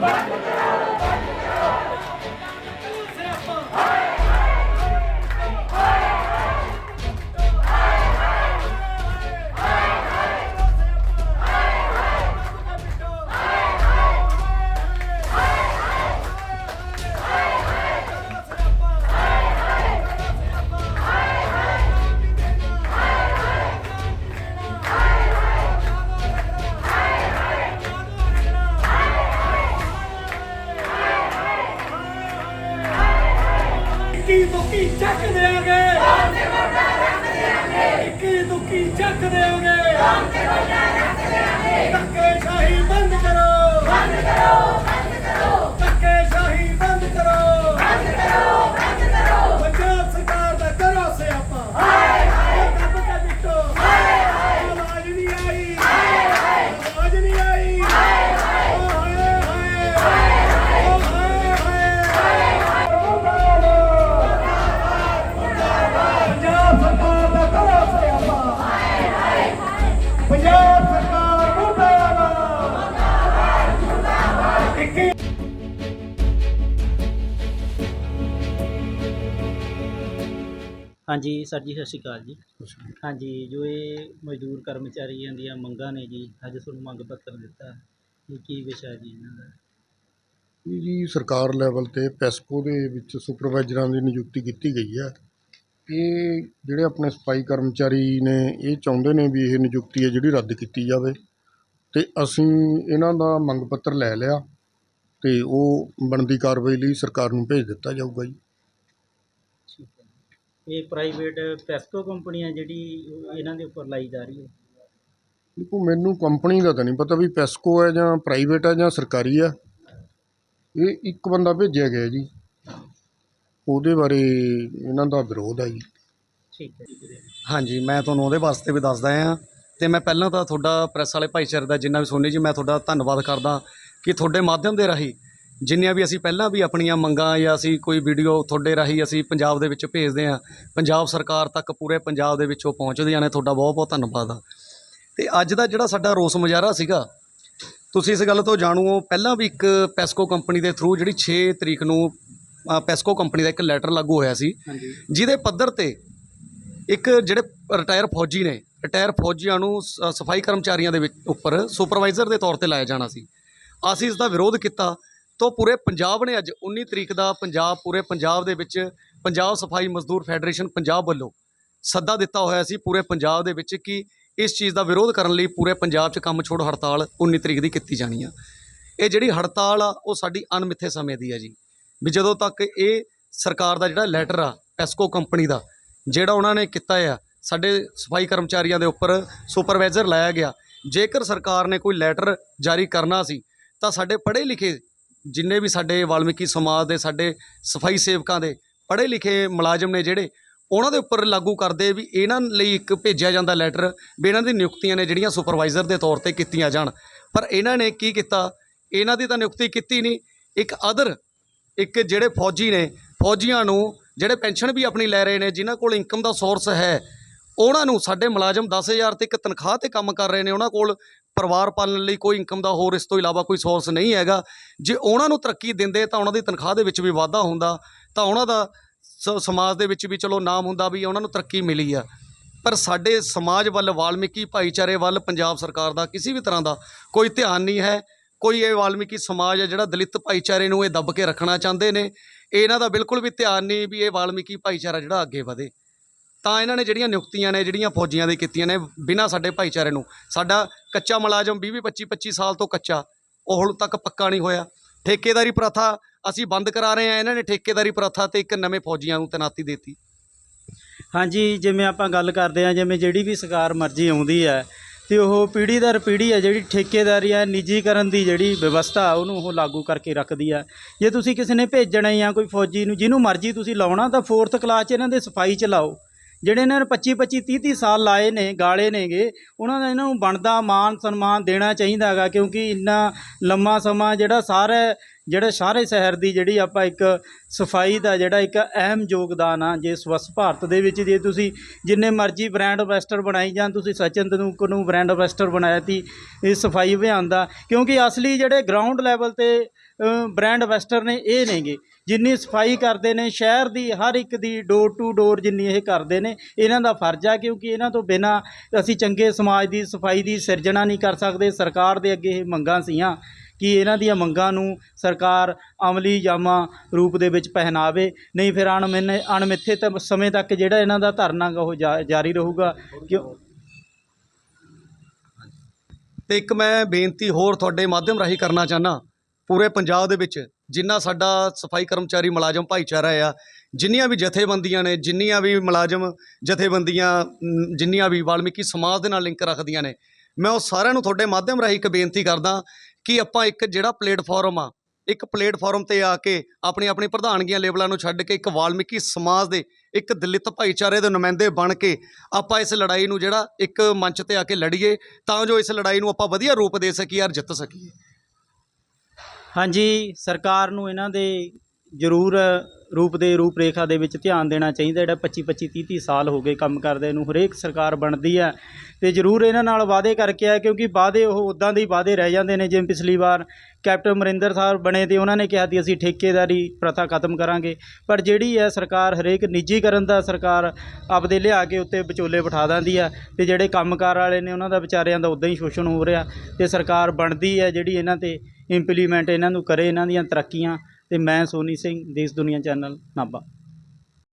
Bye. ਹਾਂਜੀ sir ਜੀ ਸਤਿ ਸ਼੍ਰੀ ਅਕਾਲ ਜੀ। ਹਾਂਜੀ ਜੋ ਇਹ ਮਜ਼ਦੂਰ ਕਰਮਚਾਰੀਆਂ ਦੀਆਂ ਮੰਗਾਂ ਨੇ ਜੀ ਅੱਜ ਤੁਹਾਨੂੰ ਮੰਗ ਪੱਤਰ ਦਿੱਤਾ। ਇਹ ਕੀ ਵਿਸ਼ਾ ਜੀ ਇਹਨਾਂ ਦਾ? ਇਹ ਜੀ ਸਰਕਾਰ ਲੈਵਲ ਤੇ ਪੈਸਕੋ ਦੇ ਵਿੱਚ ਸੁਪਰਵਾਈਜ਼ਰਾਂ ਦੀ ਨਿਯੁਕਤੀ ਕੀਤੀ ਗਈ ਹੈ ਇਹ ਜਿਹੜੇ ਆਪਣੇ ਸਫ਼ਾਈ ਕਰਮਚਾਰੀ ਨੇ ਇਹ ਚਾਹੁੰਦੇ ਨੇ ਵੀ ਇਹ ਨਿਯੁਕਤੀ ਹੈ ਜਿਹੜੀ ਰੱਦ ਕੀਤੀ ਜਾਵੇ। ਤੇ ਅਸੀਂ ਇਹਨਾਂ ਦਾ ਮੰਗ ਪੱਤਰ ਲੈ ਲਿਆ ਤੇ ਉਹ ਬਣਦੀ ਕਾਰਵਾਈ ਲਈ ਸਰਕਾਰ ਨੂੰ ਭੇਜ ਦਿੱਤਾ ਜਾਊਗਾ ਜੀ। ਇਹ ਪ੍ਰਾਈਵੇਟ ਪੈਸਕੋ ਕੰਪਨੀ ਹੈ ਜਿਹੜੀ ਉਹ ਇਹਨਾਂ ਦੇ ਉੱਪਰ ਲਾਈ ਜਾ ਰਹੀ ਹੈ। ਦੇਖੋ ਮੈਨੂੰ ਕੰਪਨੀ ਦਾ ਤਾਂ ਨਹੀਂ ਪਤਾ ਵੀ ਪੈਸਕੋ ਹੈ ਜਾਂ ਪ੍ਰਾਈਵੇਟ ਹੈ ਜਾਂ ਸਰਕਾਰੀ ਹੈ ਇਹ ਇੱਕ ਬੰਦਾ ਭੇਜਿਆ ਗਿਆ ਜੀ। ਉਹਦੇ ਬਾਰੇ ਇਹਨਾਂ ਦਾ ਵਿਰੋਧ ਹੈ ਜੀ। ਠੀਕ ਹੈ। ਹਾਂਜੀ ਮੈਂ ਤੁਹਾਨੂੰ ਉਹਦੇ ਵਾਸਤੇ ਵੀ ਦੱਸਦਾ ਹਾਂ ਤੇ ਮੈਂ ਪਹਿਲਾਂ ਤਾਂ ਤੁਹਾਡਾ ਪ੍ਰੈਸ ਵਾਲੇ ਭਾਈਚਾਰੇ ਦਾ ਜਿੰਨਾ ਵੀ ਸੋਨੀ ਜੀ ਮੈਂ ਤੁਹਾਡਾ ਧੰਨਵਾਦ ਕਰਦਾ ਕਿ ਤੁਹਾਡੇ ਮਾਧਿਅਮ ਦੇ ਰਾਹੀਂ ਜਿੰਨੀਆਂ ਵੀ ਅਸੀਂ ਪਹਿਲਾਂ ਵੀ ਆਪਣੀਆਂ ਮੰਗਾਂ ਜਾਂ ਅਸੀਂ ਕੋਈ ਵੀਡੀਓ ਤੁਹਾਡੇ ਰਾਹੀਂ ਅਸੀਂ ਪੰਜਾਬ ਦੇ ਵਿੱਚ ਭੇਜਦੇ ਹਾਂ ਪੰਜਾਬ ਸਰਕਾਰ ਤੱਕ ਪੂਰੇ ਪੰਜਾਬ ਦੇ ਵਿੱਚ ਉਹ ਪਹੁੰਚਦੀਆਂ ਨੇ ਤੁਹਾਡਾ ਬਹੁਤ ਬਹੁਤ ਧੰਨਵਾਦ ਆ। ਤੇ ਅੱਜ ਦਾ ਜਿਹੜਾ ਸਾਡਾ ਰੋਸ ਮੁਜ਼ਾਹਰਾ ਸੀਗਾ ਤੁਸੀਂ ਇਸ ਗੱਲ ਤੋਂ ਜਾਣੂ ਹੋ ਪਹਿਲਾਂ ਵੀ ਇੱਕ ਪੈਸਕੋ ਕੰਪਨੀ ਦੇ ਥਰੂ ਜਿਹੜੀ 6 ਤਰੀਕ ਨੂੰ ਪੈਸਕੋ ਕੰਪਨੀ ਦਾ ਇੱਕ ਲੈਟਰ ਲਾਗੂ ਹੋਇਆ ਸੀ ਜਿਹਦੇ ਪੱਧਰ ਤੇ ਇੱਕ ਜਿਹੜੇ ਰਿਟਾਇਰ ਫੌਜੀ ਨੇ ਰਿਟਾਇਰ ਫੌਜੀਆਂ ਨੂੰ ਸਫ਼ਾਈ ਕਰਮਚਾਰੀਆਂ ਦੇ ਵਿੱਚ ਉੱਪਰ ਸੁਪਰਵਾਈਜ਼ਰ ਦੇ ਤੌਰ ਤੇ ਲਾਇਆ ਜਾਣਾ ਸੀ। ਅਸੀਂ ਇਸ ਦਾ ਵਿਰੋਧ ਕੀਤਾ ਤੋਂ ਪੂਰੇ ਪੰਜਾਬ ਨੇ ਅੱਜ 19 ਤਰੀਕ ਦਾ ਪੰਜਾਬ, ਪੂਰੇ ਪੰਜਾਬ ਦੇ ਵਿੱਚ ਪੰਜਾਬ ਸਫ਼ਾਈ ਮਜ਼ਦੂਰ ਫੈਡਰੇਸ਼ਨ ਪੰਜਾਬ ਵੱਲੋਂ ਸੱਦਾ ਦਿੱਤਾ ਹੋਇਆ ਸੀ ਪੂਰੇ ਪੰਜਾਬ ਦੇ ਵਿੱਚ ਕਿ ਇਸ ਚੀਜ਼ ਦਾ ਵਿਰੋਧ ਕਰਨ ਲਈ ਪੂਰੇ ਪੰਜਾਬ 'ਚ ਕੰਮ ਛੋੜ ਹੜਤਾਲ 19 ਤਰੀਕ ਦੀ ਕੀਤੀ ਜਾਣੀ ਆ। ਇਹ ਜਿਹੜੀ ਹੜਤਾਲ ਆ, ਉਹ ਸਾਡੀ ਅਣਮਿੱਥੇ ਸਮੇਂ ਦੀ ਆ ਜੀ। ਵੀ ਜਦੋਂ ਤੱਕ ਇਹ ਸਰਕਾਰ ਦਾ ਜਿਹੜਾ ਲੈਟਰ ਆ ਪੈਸਕੋ ਕੰਪਨੀ ਦਾ, ਜਿਹੜਾ ਉਹਨਾਂ ਨੇ ਕੀਤਾ ਆ, ਸਾਡੇ ਸਫ਼ਾਈ ਕਰਮਚਾਰੀਆਂ ਦੇ ਉੱਪਰ ਸੁਪਰਵਾਈਜ਼ਰ ਲਾਇਆ ਗਿਆ, ਜੇਕਰ ਸਰਕਾਰ ਨੇ ਕੋਈ ਲੈਟਰ ਜਾਰੀ ਕਰਨਾ ਸੀ, ਤਾਂ ਸਾਡੇ ਪੜ੍ਹੇ ਲਿਖੇ ਜਿੰਨੇ ਵੀ ਸਾਡੇ ਵਾਲਮੀਕੀ ਸਮਾਜ ਦੇ, ਸਾਡੇ ਸਫ਼ਾਈ ਸੇਵਕਾਂ ਦੇ ਪੜ੍ਹੇ ਲਿਖੇ ਮੁਲਾਜ਼ਮ ਨੇ ਜਿਹੜੇ, ਉਹਨਾਂ ਦੇ ਉੱਪਰ ਲਾਗੂ ਕਰਦੇ ਵੀ ਇਹਨਾਂ ਲਈ ਇੱਕ ਭੇਜਿਆ ਜਾਂਦਾ ਲੈਟਰ ਵੀ ਇਹਨਾਂ ਦੀ ਨਿਯੁਕਤੀਆਂ ਨੇ ਜਿਹੜੀਆਂ ਸੁਪਰਵਾਈਜ਼ਰ ਦੇ ਤੌਰ ਤੇ ਕੀਤੀਆਂ ਜਾਣ। ਪਰ ਇਹਨਾਂ ਨੇ ਕੀ ਕੀਤਾ? ਇਹਨਾਂ ਦੀ ਤਾਂ ਨਿਯੁਕਤੀ ਕੀਤੀ ਨਹੀਂ। ਇੱਕ ਅਦਰ ਇੱਕ ਜਿਹੜੇ ਫੌਜੀ ਨੇ, ਫੌਜੀਆਂ ਨੂੰ ਜਿਹੜੇ ਪੈਨਸ਼ਨ ਵੀ ਆਪਣੀ ਲੈ ਰਹੇ ਨੇ, ਜਿਨ੍ਹਾਂ ਕੋਲ ਇਨਕਮ ਦਾ ਸੋਰਸ ਹੈ, ਉਹਨਾਂ ਨੂੰ ਸਾਡੇ ਮੁਲਾਜ਼ਮ 10000 ਤੇ ਇੱਕ ਤਨਖਾਹ ਤੇ ਕੰਮ ਕਰ ਰਹੇ ਨੇ, ਉਹਨਾਂ ਕੋਲ ਪਰਿਵਾਰ ਪਾਲਣ ਲਈ ਕੋਈ ਇਨਕਮ ਦਾ ਹੋਰ ਇਸ ਤੋਂ ਇਲਾਵਾ ਕੋਈ ਸੋਰਸ ਨਹੀਂ ਹੈਗਾ। ਜੇ ਉਹਨਾਂ ਨੂੰ ਤਰੱਕੀ ਦਿੰਦੇ ਤਾਂ ਉਹਨਾਂ ਦੀ ਤਨਖਾਹ ਦੇ ਵਿੱਚ ਵੀ ਵਾਧਾ ਹੁੰਦਾ, ਤਾਂ ਉਹਨਾਂ ਦਾ ਸ- ਸਮਾਜ ਦੇ ਵਿੱਚ ਵੀ ਚਲੋ ਨਾਮ ਹੁੰਦਾ ਵੀ ਉਹਨਾਂ ਨੂੰ ਤਰੱਕੀ ਮਿਲੀ ਆ। ਪਰ ਸਾਡੇ ਸਮਾਜ ਵੱਲ, ਵਾਲਮੀਕੀ ਭਾਈਚਾਰੇ ਵੱਲ, ਪੰਜਾਬ ਸਰਕਾਰ ਦਾ ਕਿਸੇ ਵੀ ਤਰ੍ਹਾਂ ਦਾ ਕੋਈ ਧਿਆਨ ਨਹੀਂ ਹੈ। ਕੋਈ ਇਹ ਵਾਲਮੀਕੀ ਸਮਾਜ ਹੈ ਜਿਹੜਾ ਦਲਿਤ ਭਾਈਚਾਰੇ ਨੂੰ ਇਹ ਦੱਬ ਕੇ ਰੱਖਣਾ ਚਾਹੁੰਦੇ ਨੇ। ਇਹਨਾਂ ਦਾ ਬਿਲਕੁਲ ਵੀ ਧਿਆਨ ਨਹੀਂ ਵੀ ਇਹ ਵਾਲਮੀਕੀ ਭਾਈਚਾਰਾ ਜਿਹੜਾ ਅੱਗੇ ਵਧੇ। ਤਾਂ ਇਹਨਾਂ ਨੇ ਜਿਹੜੀਆਂ ਨਿਯੁਕਤੀਆਂ ਨੇ, ਜਿਹੜੀਆਂ ਫੌਜੀਆਂ ਦੇ ਕੀਤੀਆਂ ਨੇ ਬਿਨਾਂ ਸਾਡੇ ਭਾਈਚਾਰੇ ਨੂੰ, ਸਾਡਾ ਕੱਚਾ ਮੁਲਾਜ਼ਮ 20 20 25 25 ਸਾਲ ਤੋਂ ਕੱਚਾ। ਉਹ ਹੁਣ ਤੱਕ ਪੱਕਾ ਨਹੀਂ ਹੋਇਆ। ਠੇਕੇਦਾਰੀ ਪ੍ਰਥਾ ਅਸੀਂ ਬੰਦ ਕਰਾ ਰਹੇ ਹਾਂ। ਇਹਨਾਂ ਨੇ ਠੇਕੇਦਾਰੀ ਪ੍ਰਥਾ ਤੇ ਇੱਕ ਨਵੇਂ ਫੌਜੀਆਂ ਨੂੰ ਤੈਨਾਤੀ ਦਿੱਤੀ। ਹਾਂਜੀ, ਜਿਵੇਂ ਆਪਾਂ ਗੱਲ ਕਰਦੇ ਹਾਂ, ਜਿਵੇਂ ਜਿਹੜੀ ਵੀ ਸਰਕਾਰ ਮਰਜ਼ੀ ਆਉਂਦੀ ਹੈ, ਤੇ ਉਹ ਪੀੜ੍ਹੀ ਦਰ ਪੀੜ੍ਹੀ ਹੈ, ਜਿਹੜੀ ਠੇਕੇਦਾਰੀ ਹੈ, ਨਿੱਜੀਕਰਨ ਦੀ ਜਿਹੜੀ ਵਿਵਸਥਾ, ਉਹਨੂੰ ਉਹ ਲਾਗੂ ਕਰਕੇ ਰੱਖਦੀ ਹੈ। ਜੇ ਤੁਸੀਂ ਕਿਸੇ ਨੇ ਭੇਜਣਾ ਜਾਂ ਕੋਈ ਫੌਜੀ ਨੂੰ, ਜਿਹਨੂੰ ਮਰਜ਼ੀ ਤੁਸੀਂ ਲਾਉਣਾ, ਤਾਂ ਫੋਰਥ ਕਲਾਸ 'ਚ ਇਹਨਾਂ ਦੇ ਸਫ਼ਾਈ 'ਚ ਲਾਓ। ਜਿਹੜੇ ਇਹਨਾਂ ਨੇ 25 25 30 30 ਸਾਲ ਲਾਏ ਨੇ, ਗਾਲੇ ਨੇਗੇ, ਉਹਨਾਂ ਦਾ ਇਹਨਾਂ ਨੂੰ ਬਣਦਾ ਮਾਨ ਸਨਮਾਨ ਦੇਣਾ ਚਾਹੀਦਾ ਹੈਗਾ, ਕਿਉਂਕਿ ਇੰਨਾ ਲੰਮਾ ਸਮਾਂ ਜਿਹੜਾ ਸਾਰਾ, ਜਿਹੜੇ ਸਾਰੇ ਸ਼ਹਿਰ ਦੀ ਜਿਹੜੀ ਆਪਾਂ ਇੱਕ ਸਫ਼ਾਈ ਦਾ ਜਿਹੜਾ ਇੱਕ ਅਹਿਮ ਯੋਗਦਾਨ ਆ, ਜੇ ਸਵੱਛ ਭਾਰਤ ਦੇ ਵਿੱਚ ਜੇ ਤੁਸੀਂ ਜਿੰਨੇ ਮਰਜ਼ੀ ਬ੍ਰਾਂਡ ਐਂਬੈਸਡਰ ਬਣਾਈ ਜਾਂ ਤੁਸੀਂ ਸਚਿਨ ਤੇਂਦੁਲਕਰ ਨੂੰ ਬ੍ਰਾਂਡ ਐਂਬੈਸਡਰ ਬਣਾਇਆ ਸੀ ਇਹ ਸਫ਼ਾਈ ਅਭਿਆਨ ਦਾ, ਕਿਉਂਕਿ ਅਸਲੀ ਜਿਹੜੇ ਗਰਾਊਂਡ ਲੈਵਲ ਤੇ ਬ੍ਰਾਂਡ ਐਂਬੈਸਡਰ ਨੇ, ਇਹ ਨੇਗੇ। ਜਿੰਨੀ ਸਫ਼ਾਈ ਕਰਦੇ ਨੇ, ਸ਼ਹਿਰ ਦੀ ਹਰ ਇੱਕ ਦੀ ਡੋਰ ਟੂ ਡੋਰ ਜਿੰਨੀ ਇਹ ਕਰਦੇ ਨੇ, ਇਹਨਾਂ ਦਾ ਫਰਜ਼ ਆ ਕਿਉਂਕਿ ਇਹਨਾਂ ਤੋਂ ਬਿਨਾ ਅਸੀਂ ਚੰਗੇ ਸਮਾਜ ਦੀ, ਸਫ਼ਾਈ ਦੀ ਸਿਰਜਣਾ ਨਹੀਂ ਕਰ ਸਕਦੇ। ਸਰਕਾਰ ਦੇ ਅੱਗੇ ਇਹ ਮੰਗਾਂ ਸੀਆਂ ਕਿ ਇਹਨਾਂ ਦੀਆਂ ਮੰਗਾਂ ਨੂੰ ਸਰਕਾਰ ਅਮਲੀ ਜਾਮਾ ਰੂਪ ਦੇ ਵਿੱਚ ਪਹਿਨਾਵੇ। ਨਹੀਂ ਫਿਰ ਅਣਮਿੱਥੇ ਅਣਮਿੱਥੇ ਤ- ਸਮੇਂ ਤੱਕ ਜਿਹੜਾ ਇਹਨਾਂ ਦਾ ਧਰਨਾ ਉਹ ਜਾ- ਜਾਰੀ ਰਹੂਗਾ। ਕਿਉਂ? ਤੇ ਇੱਕ ਮੈਂ ਬੇਨਤੀ ਹੋਰ ਤੁਹਾਡੇ ਮਾਧਿਅਮ ਰਾਹੀਂ ਕਰਨਾ ਚਾਹਨਾ ਪੂਰੇ ਪੰਜਾਬ ਦੇ ਵਿੱਚ ਜਿੰਨਾ ਸਾਡਾ ਸਫ਼ਾਈ ਕਰਮਚਾਰੀ ਮੁਲਾਜ਼ਮ ਭਾਈਚਾਰਾ ਆ, ਜਿੰਨੀਆਂ ਵੀ ਜਥੇਬੰਦੀਆਂ ਨੇ, ਜਿੰਨੀਆਂ ਵੀ ਮੁਲਾਜ਼ਮ ਜਥੇਬੰਦੀਆਂ ਜਿੰਨੀਆਂ ਵੀ ਵਾਲਮੀਕੀ ਸਮਾਜ ਦੇ ਨਾਲ ਲਿੰਕ ਰੱਖਦੀਆਂ ਨੇ, ਮੈਂ ਉਹ ਸਾਰਿਆਂ ਨੂੰ ਤੁਹਾਡੇ ਮਾਧਿਅਮ ਰਾਹੀਂ ਇੱਕ ਬੇਨਤੀ ਕਰਦਾ ਕਿ ਆਪਾਂ ਇੱਕ ਜਿਹੜਾ ਪਲੇਟਫਾਰਮ ਆ, ਇੱਕ ਪਲੇਟਫਾਰਮ ਤੇ ਆ ਕੇ ਆਪਣੀ ਆਪਣੀ ਪ੍ਰਧਾਨਗੀਆਂ ਲੇਬਲਾਂ ਨੂੰ ਛੱਡ ਕੇ ਇੱਕ ਵਾਲਮੀਕੀ ਸਮਾਜ ਦੇ ਇੱਕ ਦਲਿਤ ਭਾਈਚਾਰੇ ਦੇ ਨੁਮਾਇੰਦੇ ਬਣ ਕੇ ਆਪਾਂ ਇਸ ਲੜਾਈ ਨੂੰ ਜਿਹੜਾ ਇੱਕ ਮੰਚ ਤੇ ਆ ਕੇ ਲੜੀਏ, ਤਾਂ ਜੋ ਇਸ ਲੜਾਈ ਨੂੰ ਆਪਾਂ ਵਧੀਆ ਰੂਪ ਦੇ ਸਕੀਏ ਔਰ ਜਿੱਤ ਸਕੀਏ। ਹਾਂਜੀ, ਸਰਕਾਰ ਨੂੰ ਇਹਨਾਂ ਦੇ ਜ਼ਰੂਰ ਰੂਪ ਦੇ ਰੂਪ ਰੇਖਾ ਦੇ ਵਿੱਚ ਧਿਆਨ ਦੇਣਾ ਚਾਹੀਦਾ, ਜਿਹੜਾ 25 25 30 30 ਸਾਲ ਹੋ ਗਏ ਕੰਮ ਕਰਦੇ ਨੂੰ, ਹਰੇਕ ਸਰਕਾਰ ਬਣਦੀ ਹੈ। ਤੇ ਜ਼ਰੂਰ ਇਹਨਾਂ ਨਾਲ ਵਾਅਦੇ ਕਰਕੇ ਆ ਕਿਉਂਕਿ ਵਾਅਦੇ ਉਹ ਉਦਾਂ ਦੇ ਹੀ ਵਾਅਦੇ ਰਹਿ ਜਾਂਦੇ ਨੇ, ਜਿਵੇਂ ਪਿਛਲੀ ਵਾਰ ਕੈਪਟਨ ਅਮਰਿੰਦਰ ਸਾਹਿਬ ਬਣੇ ਤੇ ਉਹਨਾਂ ਨੇ ਕਿਹਾ ਸੀ, ਅਸੀਂ ਠੇਕੇਦਾਰੀ ਪ੍ਰਥਾ ਖਤਮ ਕਰਾਂਗੇ। ਪਰ ਜਿਹੜੀ ਹੈ ਸਰਕਾਰ ਹਰੇਕ ਨਿੱਜੀਕਰਨ ਦਾ ਸਰਕਾਰ ਆਪਦੇ ਲਿਆ ਕੇ ਉੱਤੇ ਵਿਚੋਲੇ ਬਿਠਾ ਦਿੰਦੀ ਆ ਤੇ ਜਿਹੜੇ ਕੰਮਕਾਰ ਵਾਲੇ ਨੇ, ਉਹਨਾਂ ਦਾ ਵਿਚਾਰਿਆਂ ਦਾ ਉਦਾਂ ਹੀ ਸ਼ੋਸ਼ਣ ਹੋ ਰਿਹਾ ਤੇ ਸਰਕਾਰ ਬਣਦੀ ਹੈ ਜਿਹੜੀ ਇਹਨਾਂ ਤੇ ਇੰਪਲੀਮੈਂਟ ਇਹਨਾਂ ਨੂੰ ਕਰੇ, ਇਹਨਾਂ ਦੀਆਂ ਤਰੱਕੀਆਂ ਅਤੇ ਮੈਂ ਸੋਨੀ ਸਿੰਘ, ਦੇਸ਼ ਦੁਨੀਆ ਚੈਨਲ, ਨਾਭਾ।